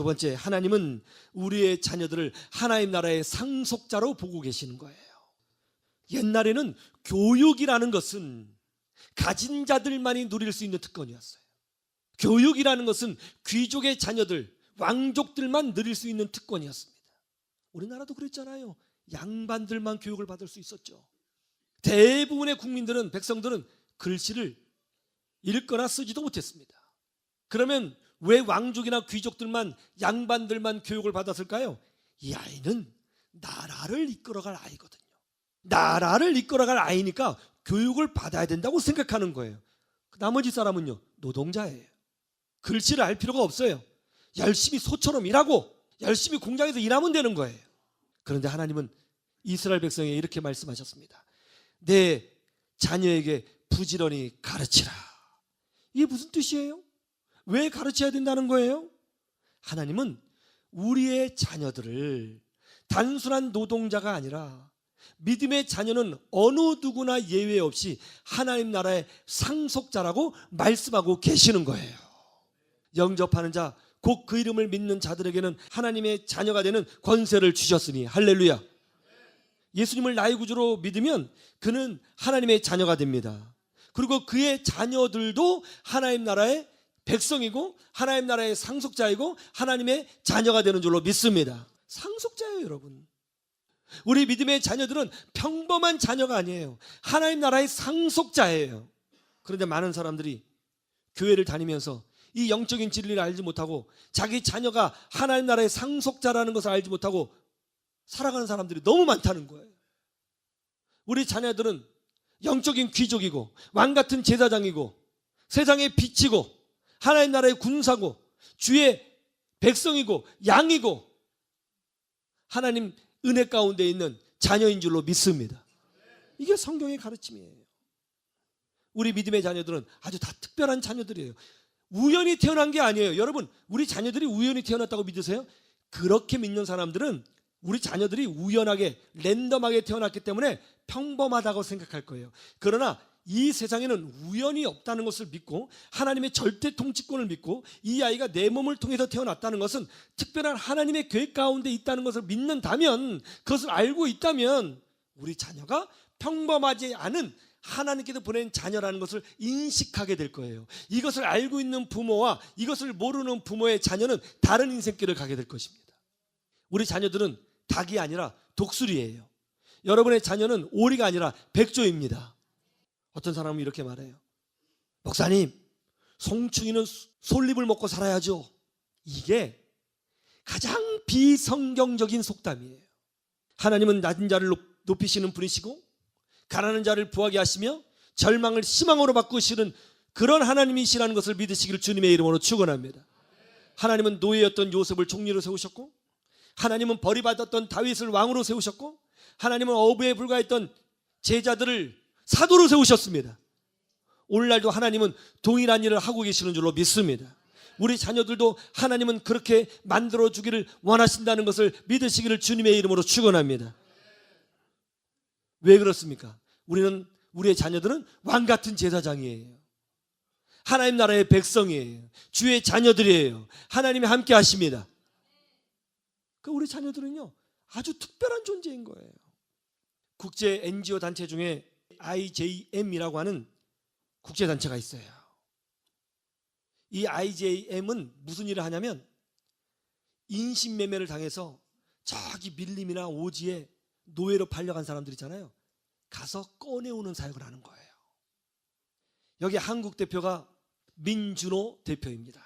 두 번째, 하나님은 우리의 자녀들을 하나님 나라의 상속자로 보고 계시는 거예요. 옛날에는 교육이라는 것은 가진 자들만이 누릴 수 있는 특권이었어요. 교육이라는 것은 귀족의 자녀들, 왕족들만 누릴 수 있는 특권이었습니다. 우리나라도 그랬잖아요. 양반들만 교육을 받을 수 있었죠. 대부분의 국민들은 백성들은 글씨를 읽거나 쓰지도 못했습니다. 그러면 왜 왕족이나 귀족들만 양반들만 교육을 받았을까요? 이 아이는 나라를 이끌어갈 아이거든요. 나라를 이끌어갈 아이니까 교육을 받아야 된다고 생각하는 거예요. 나머지 사람은요 노동자예요. 글씨를 알 필요가 없어요. 열심히 소처럼 일하고 열심히 공장에서 일하면 되는 거예요. 그런데 하나님은 이스라엘 백성에게 이렇게 말씀하셨습니다. 내 자녀에게 부지런히 가르치라. 이게 무슨 뜻이에요? 왜 가르쳐야 된다는 거예요? 하나님은 우리의 자녀들을 단순한 노동자가 아니라 믿음의 자녀는 어느 누구나 예외 없이 하나님 나라의 상속자라고 말씀하고 계시는 거예요. 영접하는 자, 곧 그 이름을 믿는 자들에게는 하나님의 자녀가 되는 권세를 주셨으니 할렐루야. 예수님을 나의 구주로 믿으면 그는 하나님의 자녀가 됩니다. 그리고 그의 자녀들도 하나님 나라의 백성이고 하나님 나라의 상속자이고 하나님의 자녀가 되는 줄로 믿습니다. 상속자예요, 여러분. 우리 믿음의 자녀들은 평범한 자녀가 아니에요. 하나님 나라의 상속자예요. 그런데 많은 사람들이 교회를 다니면서 이 영적인 진리를 알지 못하고 자기 자녀가 하나님 나라의 상속자라는 것을 알지 못하고 살아가는 사람들이 너무 많다는 거예요. 우리 자녀들은 영적인 귀족이고 왕 같은 제사장이고 세상의 빛이고 하나님 나라의 군사고 주의 백성이고 양이고 하나님 은혜 가운데 있는 자녀인 줄로 믿습니다. 이게 성경의 가르침이에요. 우리 믿음의 자녀들은 아주 다 특별한 자녀들이에요. 우연히 태어난 게 아니에요. 여러분, 우리 자녀들이 우연히 태어났다고 믿으세요? 그렇게 믿는 사람들은 우리 자녀들이 우연하게 랜덤하게 태어났기 때문에 평범하다고 생각할 거예요. 그러나 이 세상에는 우연이 없다는 것을 믿고 하나님의 절대 통치권을 믿고 이 아이가 내 몸을 통해서 태어났다는 것은 특별한 하나님의 계획 가운데 있다는 것을 믿는다면 그것을 알고 있다면 우리 자녀가 평범하지 않은 하나님께서 보낸 자녀라는 것을 인식하게 될 거예요. 이것을 알고 있는 부모와 이것을 모르는 부모의 자녀는 다른 인생길을 가게 될 것입니다. 우리 자녀들은 닭이 아니라 독수리예요. 여러분의 자녀는 오리가 아니라 백조입니다. 어떤 사람은 이렇게 말해요. 목사님, 송충이는 솔잎을 먹고 살아야죠. 이게 가장 비성경적인 속담이에요. 하나님은 낮은 자를 높- 높이시는 분이시고 가난한 자를 부하게 하시며 절망을 희망으로 바꾸시는 그런 하나님이시라는 것을 믿으시기를 주님의 이름으로 축원합니다. 하나님은 노예였던 요셉을 총리로 세우셨고 하나님은 버리받았던 다윗을 왕으로 세우셨고 하나님은 어부에 불과했던 제자들을 사도로 세우셨습니다. 오늘날도 하나님은 동일한 일을 하고 계시는 줄로 믿습니다. 우리 자녀들도 하나님은 그렇게 만들어 주기를 원하신다는 것을 믿으시기를 주님의 이름으로 축원합니다. 왜 그렇습니까? 우리는 우리의 자녀들은 왕 같은 제사장이에요. 하나님 나라의 백성이에요. 주의 자녀들이에요. 하나님이 함께 하십니다. 그 우리 자녀들은요 아주 특별한 존재인 거예요. 국제 NGO 단체 중에 IJM이라고 하는 국제 단체가 있어요. 이 IJM은 무슨 일을 하냐면 인신매매를 당해서 저기 밀림이나 오지에 노예로 팔려간 사람들 있잖아요. 가서 꺼내오는 사역을 하는 거예요. 여기 한국 대표가 민준호 대표입니다.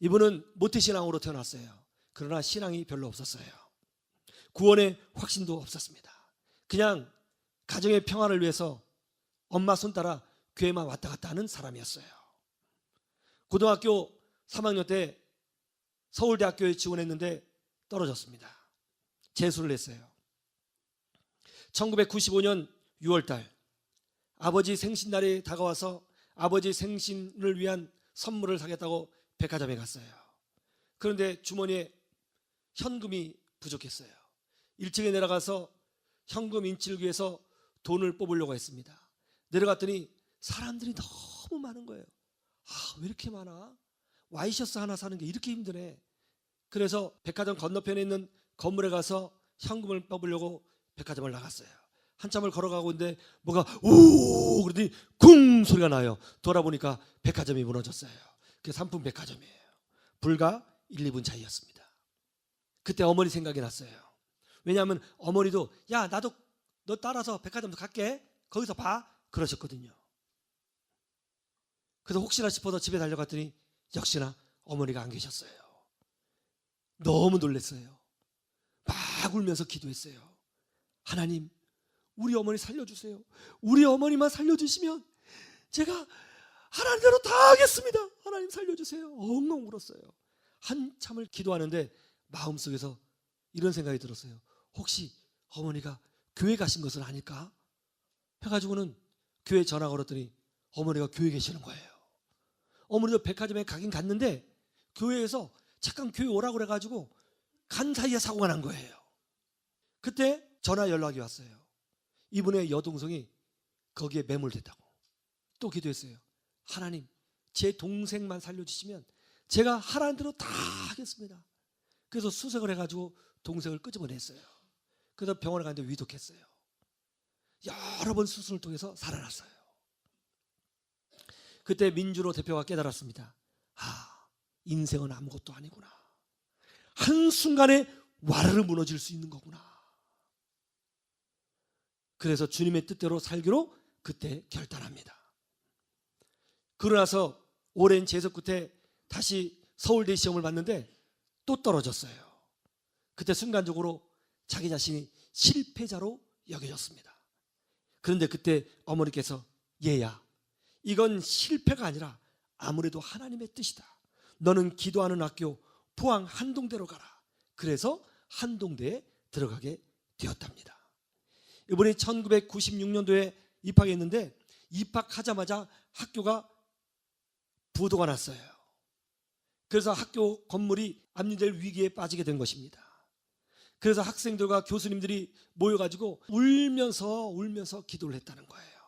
이분은 모태신앙으로 태어났어요. 그러나 신앙이 별로 없었어요. 구원의 확신도 없었습니다. 그냥 가정의 평화를 위해서 엄마 손 따라 교회만 왔다 갔다 하는 사람이었어요. 고등학교 3학년 때 서울대학교에 지원했는데 떨어졌습니다. 재수를 했어요. 1995년 6월 달 아버지 생신날이 다가와서 아버지 생신을 위한 선물을 사겠다고 백화점에 갔어요. 그런데 주머니에 현금이 부족했어요. 1층에 내려가서 현금 인출기 위해서 돈을 뽑으려고 했습니다. 내려갔더니 사람들이 너무 많은 거예요. 아, 왜 이렇게 많아? 와이셔츠 하나 사는 게 이렇게 힘드네. 그래서 백화점 건너편에 있는 건물에 가서 현금을 뽑으려고 백화점을 나갔어요. 한참을 걸어가고 있는데 뭐가 오 그러더니 쿵 소리가 나요. 돌아보니까 백화점이 무너졌어요. 그게 삼품 백화점이에요. 불과 1, 2분 차이였습니다. 그때 어머니 생각이 났어요. 왜냐하면 어머니도 야 나도 너 따라서 백화점도 갈게. 거기서 봐. 그러셨거든요. 그래서 혹시나 싶어서 집에 달려갔더니 역시나 어머니가 안 계셨어요. 너무 놀랐어요. 막 울면서 기도했어요. 하나님, 우리 어머니 살려주세요. 우리 어머니만 살려주시면 제가 하나님대로 다 하겠습니다. 하나님 살려주세요. 엉엉 울었어요. 한참을 기도하는데 마음속에서 이런 생각이 들었어요. 혹시 어머니가 교회 가신 것은 아닐까? 해가지고는 교회 전화 걸었더니 어머니가 교회 계시는 거예요. 어머니도 백화점에 가긴 갔는데 교회에서 잠깐 교회 오라고 그래가지고 간 사이에 사고가 난 거예요. 그때 전화 연락이 왔어요. 이분의 여동생이 거기에 매몰됐다고. 또 기도했어요. 하나님, 제 동생만 살려주시면 제가 하라는 대로 다 하겠습니다. 그래서 수색을 해가지고 동생을 끄집어냈어요. 그래서 병원에 갔는데 위독했어요. 여러 번 수술을 통해서 살아났어요. 그때 민준호 대표가 깨달았습니다. 아, 인생은 아무것도 아니구나. 한순간에 와르르 무너질 수 있는 거구나. 그래서 주님의 뜻대로 살기로 그때 결단합니다. 그러나서 오랜 재석 끝에 다시 서울대 시험을 봤는데 또 떨어졌어요. 그때 순간적으로 자기 자신이 실패자로 여겨졌습니다. 그런데 그때 어머니께서 얘야, 이건 실패가 아니라 아무래도 하나님의 뜻이다. 너는 기도하는 학교 포항 한동대로 가라. 그래서 한동대에 들어가게 되었답니다. 이번에 1996년도에 입학했는데 입학하자마자 학교가 부도가 났어요. 그래서 학교 건물이 압류될 위기에 빠지게 된 것입니다. 그래서 학생들과 교수님들이 모여가지고 울면서 울면서 기도를 했다는 거예요.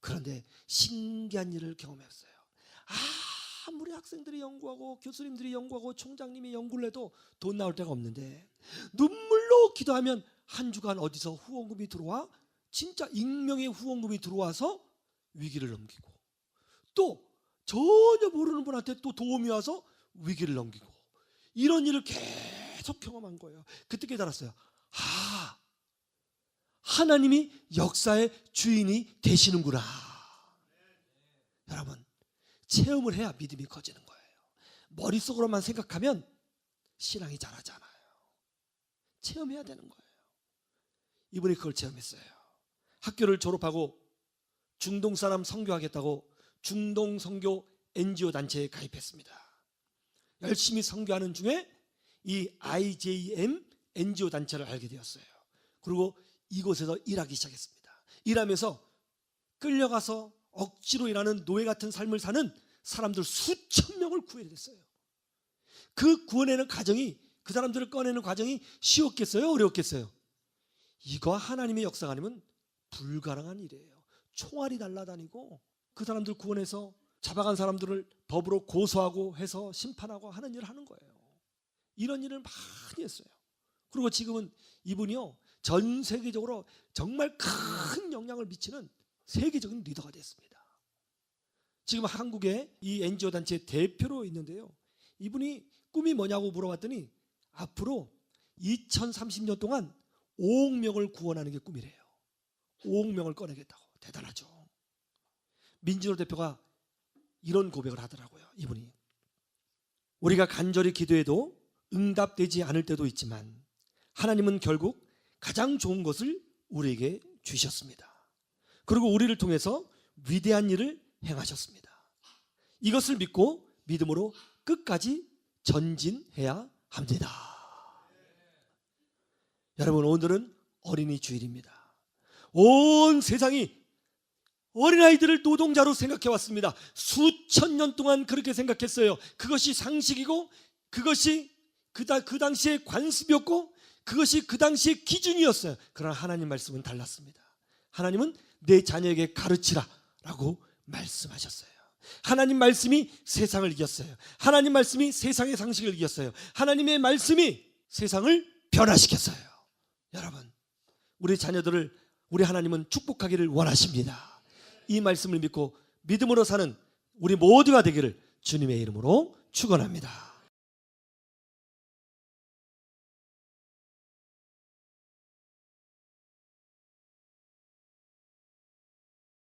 그런데 신기한 일을 경험했어요. 아무리 학생들이 연구하고 교수님들이 연구하고 총장님이 연구를 해도 돈 나올 데가 없는데 눈물로 기도하면 한 주간 어디서 후원금이 들어와 진짜 익명의 후원금이 들어와서 위기를 넘기고 또 전혀 모르는 분한테 또 도움이 와서 위기를 넘기고 이런 일을 계속 경험한 거예요. 그때 깨달았어요. 아, 하나님이 역사의 주인이 되시는구나. 여러분, 체험을 해야 믿음이 커지는 거예요. 머릿속으로만 생각하면 신앙이 자라지 않아요. 체험해야 되는 거예요. 이분이 그걸 체험했어요. 학교를 졸업하고 중동 사람 선교하겠다고 중동 선교 NGO 단체에 가입했습니다. 열심히 선교하는 중에 이 IJM NGO 단체를 알게 되었어요. 그리고 이곳에서 일하기 시작했습니다. 일하면서 끌려가서 억지로 일하는 노예 같은 삶을 사는 사람들 수천 명을 구해냈어요. 그 구원하는 과정이 그 사람들을 꺼내는 과정이 쉬웠겠어요? 어려웠겠어요? 이거 하나님의 역사가 아니면 불가능한 일이에요. 총알이 날아다니고 그 사람들 구원해서 잡아간 사람들을 법으로 고소하고 해서 심판하고 하는 일을 하는 거예요. 이런 일을 많이 했어요. 그리고 지금은 이분이요 전 세계적으로 정말 큰 영향을 미치는 세계적인 리더가 됐습니다. 지금 한국의 이 NGO 단체 대표로 있는데요. 이분이 꿈이 뭐냐고 물어봤더니 앞으로 2030년 동안 5억 명을 구원하는 게 꿈이래요. 5억 명을 꺼내겠다고. 대단하죠. 민진호 대표가 이런 고백을 하더라고요. 이분이. 우리가 간절히 기도해도 응답되지 않을 때도 있지만 하나님은 결국 가장 좋은 것을 우리에게 주셨습니다. 그리고 우리를 통해서 위대한 일을 행하셨습니다. 이것을 믿고 믿음으로 끝까지 전진해야 합니다. 여러분, 오늘은 어린이 주일입니다. 온 세상이 어린아이들을 노동자로 생각해 왔습니다. 수천 년 동안 그렇게 생각했어요. 그것이 상식이고, 그것이 그, 다, 그 당시의 관습이었고, 그것이 그 당시의 기준이었어요. 그러나 하나님 말씀은 달랐습니다. 하나님은 내 자녀에게 가르치라 라고 말씀하셨어요. 하나님 말씀이 세상을 이겼어요. 하나님 말씀이 세상의 상식을 이겼어요. 하나님의 말씀이 세상을 변화시켰어요. 여러분, 우리 자녀들을 우리 하나님은 축복하기를 원하십니다. 이 말씀을 믿고 믿음으로 사는 우리 모두가 되기를 주님의 이름으로 축원합니다.